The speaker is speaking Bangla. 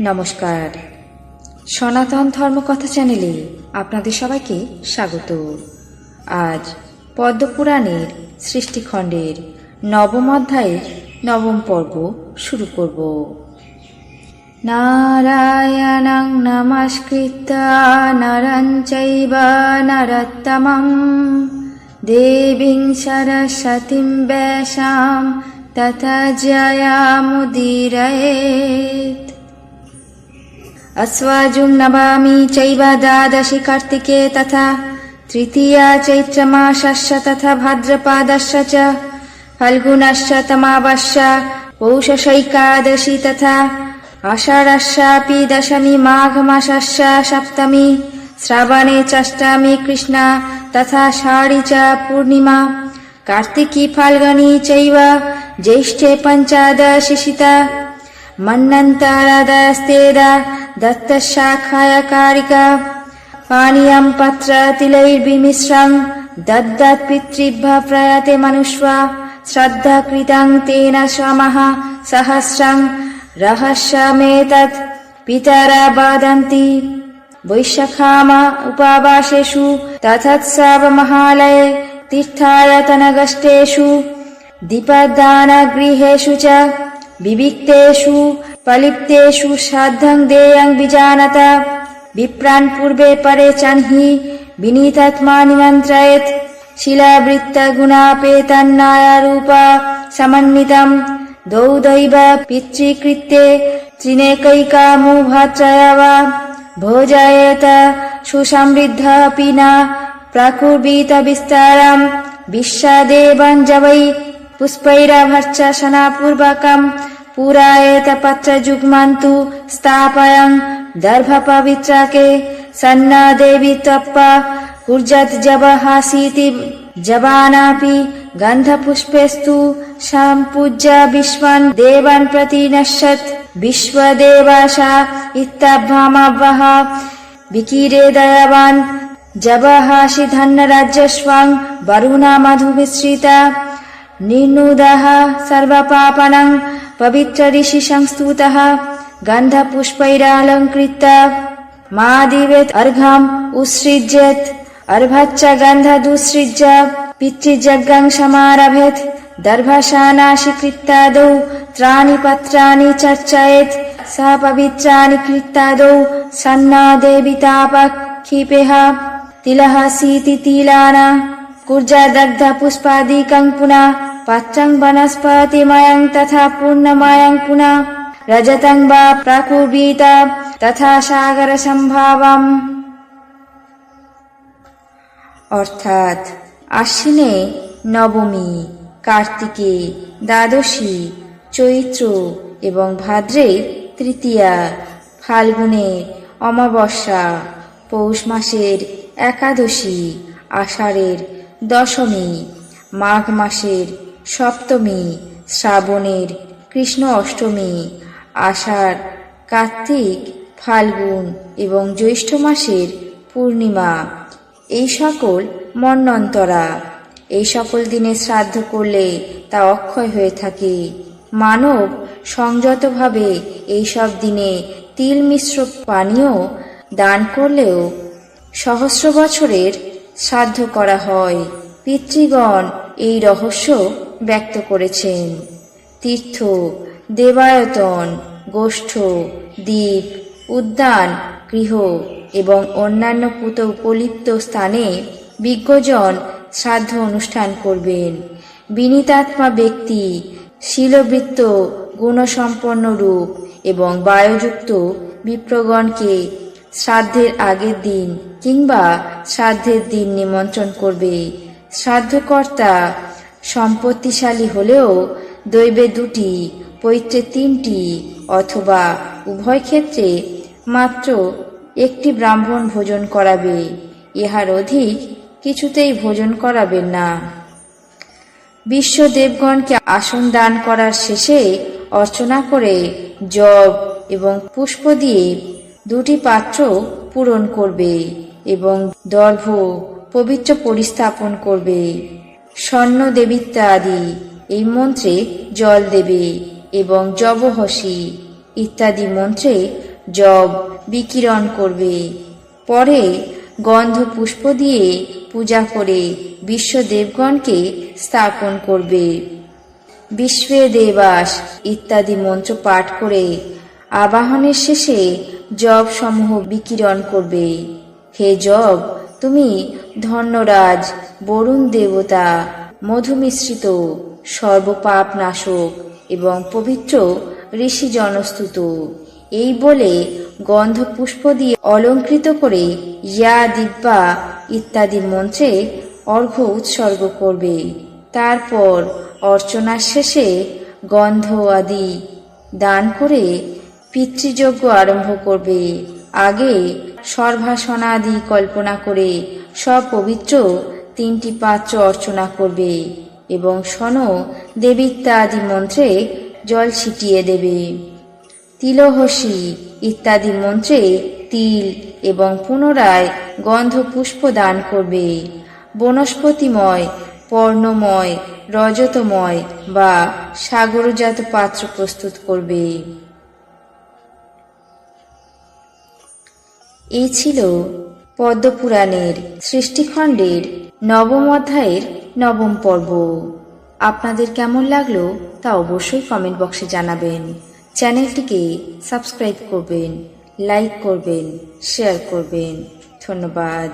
নমস্কার। সনাতন ধর্মকথা চ্যানেলে আপনাদের সবাইকে স্বাগত। আজ পদ্মপুরাণের সৃষ্টিখণ্ডের নবম অধ্যায়ের নবম পর্ব শুরু করব। নারায়ণং নমস্কৃত নরং চৈব নরোত্তমম দেবীং সরস্বতীং বেশাম তথা জয়ামুদীরয়েत् अस्वाजुं नवामि चैव द्वादशि कार्तिके तथा तृतीया चैत्रमासस्य तथा भाद्रपादस्य च फल्गुनश्च तमावश्य पौषशैकादशि तथा आषाढस्यापि दशमी माघमासस्य सप्तमी श्रावणे षष्टमी कृष्णा तथा षाढी च पूर्णिमा कार्तिकी फाल्गुनी चैव ज्येष्ठे पञ्चदशिशिता मन्नन्तरदस्तेद दत्तशाखाय कारिका पानीयं पत्रतिलैर्विमिश्रं दद्दत् पितृभ्यः प्रयते मनुष्वा श्रद्धा कृतं तेन श्रमः सहस्रं रहस्यमेतत् पितरा वदन्ति वैशाखाम उपवासेषु तथत्सवमहालये तीर्थायतनगष्टेषु दीपदानगृहेषु च विविक्तेषु पलिप्तेषु श्राद्धं देयं विजानत विप्रान् पूर्वे परे चन्हि विनीतात्मा निमन्त्रयेत् शिलावृत्तगुणापेतन्नायरूप समन्वितम् द्वौ दैव पितृकृत्ये त्रिनेकैकामुभत्रय वा भोजयेत सुसमृद्धपि न प्राकुर्वीत विस्तारम् विश्वदेवञ्जवै पुष्पैरभर्चसनापूर्वकम् पुरायत पत्रजुग्मन्तु स्थापयन् दर्भपवित्रके सन्ना देवी तप्प कुर्जत् जवहासीति जवानापि गन्धपुष्पेस्तु सम्पूज्य विश्वान् देवान् प्रति नश्यत् विश्वदेवाशा इत्तभामवः विकिरे दयावान् जवहासि धन्यराज्यस्वां वरुणा मधुमिश्रिता निर्नुदः सर्वपापनं पवित्र ऋषि संस्तुतः गन्धपुष्पैरालङ्कृत मादिवेत् अर्घम् उत्सृज्येत् अर्भच्च गन्धदुसृज्य पितृजग्गं समारभेत् दर्भशानाशिकृत्तादौ त्राणि पत्राणि चर्चयेत् स पवित्राणि कृत्तादौ सन्ना देवितापक्षिपेह तिलः सीति तिलाना कुर्जादग्ध पुष्पादिकं पुनः पत्रं वनस्पतिमयं तथा पूर्णमयं पुनः रजतं वा प्राकुर्वीत तथा সাগরসম্ভাবম অর্থাৎ আশ্বিনে নবমী কার্তিকে দ্বাদশী চৈত্র এবং ভাদ্রে তৃতীয়া ফাল্গুনে অমাবস্যা পৌষ মাসের একাদশী আষাঢ়ের দশমী মাঘ মাসের সপ্তমী, শ্রাবণের কৃষ্ণ অষ্টমী, আষাঢ়, কার্তিক, ফাল্গুন এবং জ্যৈষ্ঠ মাসের পূর্ণিমা। এই সকল মন্নন্তরা। এই সকল দিনে শ্রাদ্ধ করলে তা অক্ষয় হয়ে থাকে। মানব সংযতভাবে এই সব দিনে তিল মিশ্র পানীয় দান করলেও সহস্র বছরের শ্রাদ্ধ করা হয়। পিতৃগণ এই রহস্য ব্যক্ত করেছেন। তীর্থ, দেবায়তন, গোষ্ঠ, দ্বীপ, উদ্যান, গৃহ এবং অন্যান্য পুত উপলিপ্ত স্থানে বিজ্ঞজন শ্রাদ্ধ অনুষ্ঠান করবেন। বিনীতাত্মা ব্যক্তি, শিলবৃত্ত, গুণসম্পন্ন রূপ এবং বায়ুযুক্ত বিপ্রগণকে শ্রাদ্ধের আগের দিন কিংবা শ্রাদ্ধের দিন নিমন্ত্রণ করবে। শ্রাদ্ধকর্তা সম্পত্তিশালী হলেও দৈবে দুটি পৈত্রে তিনটি অথবা উভয় ক্ষেত্রে মাত্র একটি ব্রাহ্মণ ভোজন করাবে, ইহার অধিক কিছুতেই ভোজন করাবেন না। বিশ্ব দেবগণকে আসন দান করার শেষে অর্চনা করে জব এবং পুষ্প দিয়ে দুটি পাত্র পূরণ করবে এবং দর্ভ পবিত্র পরিস্থাপন করবে। স্বর্ণ দেবিত্বা আদি, এই মন্ত্রে জল দেবে এবং জবহসি ইত্যাদি মন্ত্রে জব বিকিরণ করবে। পরে গন্ধ পুষ্প দিয়ে পূজা করে বিশ্ব দেবগণকে স্থাপন করবে। বিশ্বে দেবাস, ইত্যাদি মন্ত্র পাঠ করে আবাহনের শেষে জব সমূহ বিকিরণ করবে। হে জব তুমি ধন্যরাজ, বরুণ দেবতা, মধুমিশ্রিত সর্বপাপ নাশক এবং পবিত্র ঋষি জনস্তুত। এই বলে গন্ধ পুষ্প দিয়ে অলঙ্কৃত করে ইয়া, দিব্যা ইত্যাদি মন্ত্রে অর্ঘ্য উৎসর্গ করবে। তারপর অর্চনার শেষে গন্ধ আদি দান করে পিতৃযজ্ঞ আরম্ভ করবে। আগে সর্বাসনাদি কল্পনা করে সব পবিত্র তিনটি পাত্র অর্চনা করবে এবং সন দেবিত্তা আদি মন্ত্রে জল ছিটিয়ে দেবে। তিলহসি ইত্যাদি মন্ত্রে তিল এবং পুনরায় গন্ধ পুষ্প দান করবে। বনস্পতিময়, পর্ণময়, রজতময় বা সাগরজাত পাত্র প্রস্তুত করবে। এই ছিল পদ্মপুরাণের সৃষ্টিখণ্ডের নবম অধ্যায়ের নবম পর্ব। আপনাদের কেমন লাগল তা অবশ্যই কমেন্ট বক্সে জানাবেন। চ্যানেলটিকে সাবস্ক্রাইব করবেন লাইক করবেন শেয়ার করবেন। ধন্যবাদ।